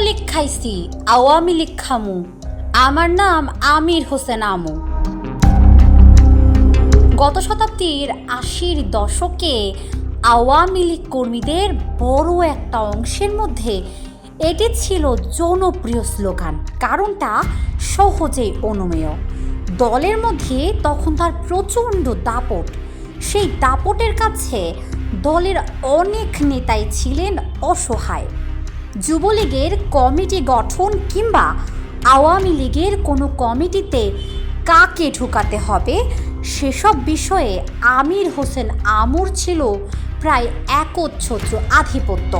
ছাত্রলীগ খাইছি আওয়ামী লীগ খামু আমার নাম আমির হোসেন আমু। গত শতাব্দীর আশির দশকে আওয়ামী লীগ কর্মীদের বড় একটা অংশের মধ্যে এটি ছিল জনপ্রিয় স্লোগান। কারণটা সহজেই অনুমেয়। দলের মধ্যে তখন তার প্রচণ্ড দাপট। সেই দাপটের কাছে দলের অনেক নেতাই ছিলেন অসহায়। যুবলীগের কমিটি গঠন কিংবা আওয়ামী লীগের কোনো কমিটিতে কাকে ঢুকাতে হবে সেসব বিষয়ে আমির হোসেন আমুর ছিল প্রায় একচ্ছত্র আধিপত্য।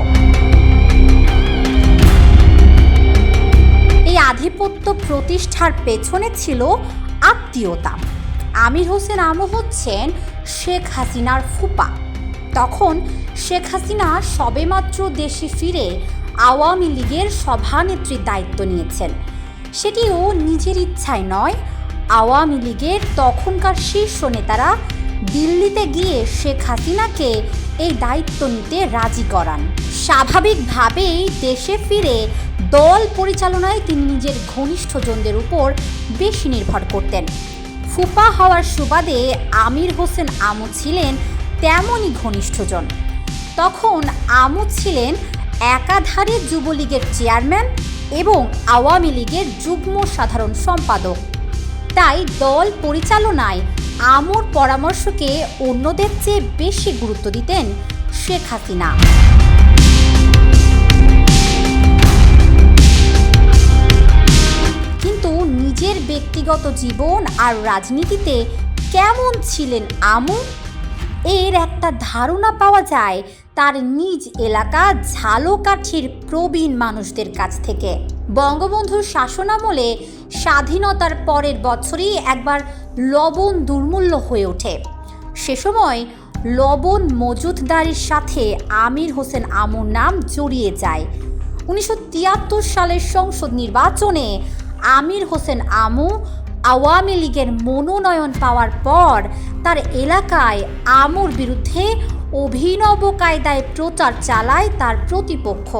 এই আধিপত্য প্রতিষ্ঠার পেছনে ছিল আত্মীয়তা। আমির হোসেন আমু হচ্ছেন শেখ হাসিনার ফুপা। তখন শেখ হাসিনা সবেমাত্র দেশে ফিরে আওয়ামী লীগের সভানেত্রীর দায়িত্ব নিয়েছেন। সেটিও নিজের ইচ্ছায় নয়। আওয়ামী লীগের তখনকার শীর্ষ নেতারা দিল্লিতে গিয়ে শেখ হাসিনাকে এই দায়িত্ব নিতে রাজি করান। স্বাভাবিকভাবেই দেশে ফিরে দল পরিচালনায় তিনি নিজের ঘনিষ্ঠজনদের উপর বেশি নির্ভর করতেন। ফুপা হওয়ার সুবাদে আমির হোসেন আমু ছিলেন তেমনই ঘনিষ্ঠজন। তখন আমু ছিলেন একাধারে যুবলীগের চেয়ারম্যান এবং আওয়ামী লীগের যুগ্ম সাধারণ সম্পাদক। তাই দল পরিচালনায় আমুর পরামর্শকে অন্যদের চেয়ে বেশি গুরুত্ব দিতেন শেখ হাসিনা। কিন্তু নিজের ব্যক্তিগত জীবন আর রাজনীতিতে কেমন ছিলেন আমু এর একটা ধারণা পাওয়া যায় তার নিজ এলাকা ঝালকাঠির প্রবীণ মানুষদের কাছ থেকে। বঙ্গবন্ধুর শাসনামলে স্বাধীনতার পরের বছরই একবার লবণ দুর্মূল্য হয়ে ওঠে। সে সময় লবণ মজুদদারির সাথে আমির হোসেন আমুর নাম জড়িয়ে যায়। উনিশশো তিয়াত্তর সালের সংসদ নির্বাচনে আমির হোসেন আমু আওয়ামী লীগের মনোনয়ন পাওয়ার পর তার এলাকায় আমুর বিরুদ্ধে অভিনব কায়দায় প্রচার চালায় তার প্রতিপক্ষ।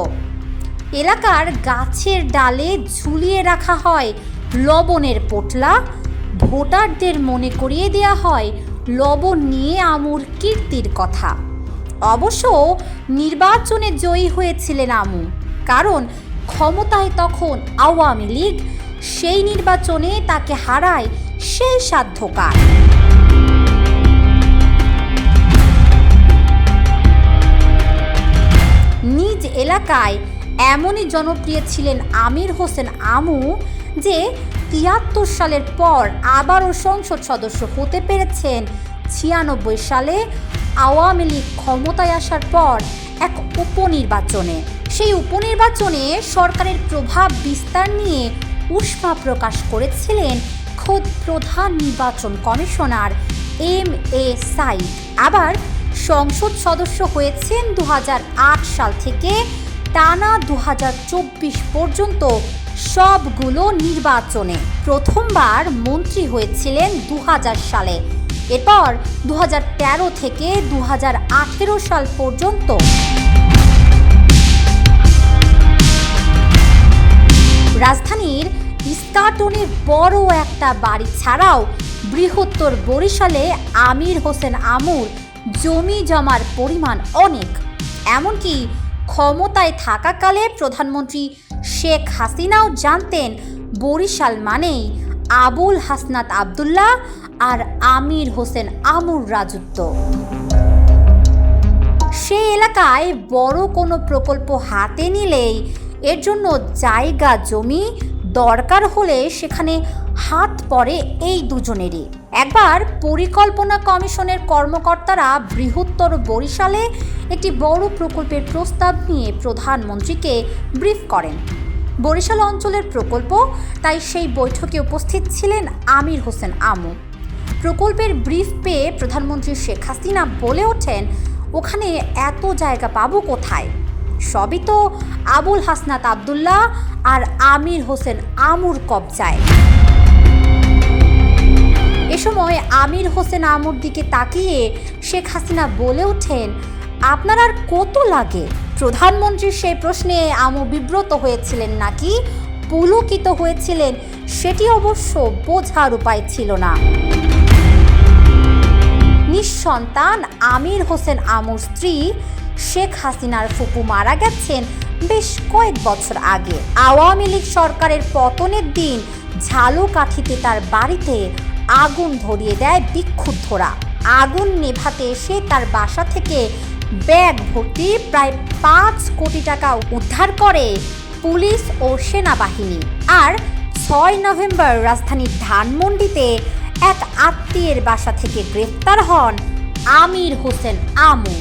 এলাকার গাছের ডালে ঝুলিয়ে রাখা হয় লবণের পোটলা। ভোটারদের মনে করিয়ে দেয়া হয় লবণ নিয়ে আমুর কীর্তির কথা। অবশ্য নির্বাচনে জয়ী হয়েছিলেন আমু, কারণ ক্ষমতায় তখন আওয়ামী লীগ সেই নির্বাচনে তাকে হারায় সেই সাধ্যকার। নিজ এলাকায় এমনই জনপ্রিয় ছিলেন আমির হোসেন আমু যে তিয়াত্তর সালের পর আবারও সংসদ সদস্য হতে পেরেছেন। ছিয়ানব্বই সালে আওয়ামী লীগ ক্ষমতায় আসার পর এক উপনির্বাচনে। সেই উপনির্বাচনে সরকারের প্রভাব বিস্তার নিয়ে উষ্মা প্রকাশ করেছিলেন খোদ প্রধান নির্বাচন কমিশনার এম এ সাইদ আবার সংসদ সদস্য হয়েছেন দু হাজার আট সাল থেকে টানা দু হাজার চব্বিশ পর্যন্ত সবগুলো নির্বাচনে। প্রথমবার মন্ত্রী হয়েছিলেন দু হাজার সালে। এরপর দু হাজার তেরো থেকে দু হাজার আঠেরো সাল পর্যন্ত। রাজধানীর ইস্কাটনে বড় একটা বাড়ি ছাড়াও বৃহত্তর বরিশালে আমির হোসেন আমুর জমি জমার পরিমাণ অনেক। এমনকি ক্ষমতায় থাকাকালে প্রধানমন্ত্রী শেখ হাসিনাও জানতেন বরিশাল মানেই আবুল হাসনাত আবদুল্লাহ আর আমির হোসেন আমুর রাজত্ব। সে এলাকায় বড় কোনো প্রকল্প হাতে নিলেই এর জন্য জায়গা, জমি দরকার হলে সেখানে হাত পড়ে এই দুজনেরই। একবার পরিকল্পনা কমিশনের কর্মকর্তারা বৃহত্তর বরিশালে একটি বড় প্রকল্পের প্রস্তাব নিয়ে প্রধানমন্ত্রীকে ব্রিফ করেন। বরিশাল অঞ্চলের প্রকল্প, তাই সেই বৈঠকে উপস্থিত ছিলেন আমির হোসেন আমু। প্রকল্পের ব্রিফ পেয়ে প্রধানমন্ত্রী শেখ হাসিনা বলে ওঠেন, ওখানে এত জায়গা পাবো কোথায়? সবই তো আবুল হাসনাত আবদুল্লাহ আর আমির হোসেন আমুর কবজায়। এ সময় আমির হোসেন আমুর দিকে তাকিয়ে শেখ হাসিনা বলে ওঠেন, আপনার আর কত লাগে? প্রধানমন্ত্রীর সেই প্রশ্নে আমু বিব্রত হয়েছিলেন নাকি? পুলকিত হয়েছিলেন, সেটি অবশ্য বোঝার উপায় ছিল না। নিঃসন্তান আমির হোসেন আমুর স্ত্রী শেখ হাসিনার ফুপু মারা গেছেন বেশ কয়েক বছর আগে। আওয়ামী লীগ সরকারের পতনের দিন ঝালুকাঠিতে তার বাড়িতে আগুন ধরিয়ে দেয় বিক্ষুব্ধরা। আগুন নেভাতে এসে তার বাসা থেকে ব্যাগ ভর্তি প্রায় পাঁচ কোটি টাকা উদ্ধার করে পুলিশ ও সেনাবাহিনী। আর ছয় নভেম্বর রাজধানীর ধানমন্ডিতে এক আত্মীয়ের বাসা থেকে গ্রেফতার হন আমির হোসেন আমু।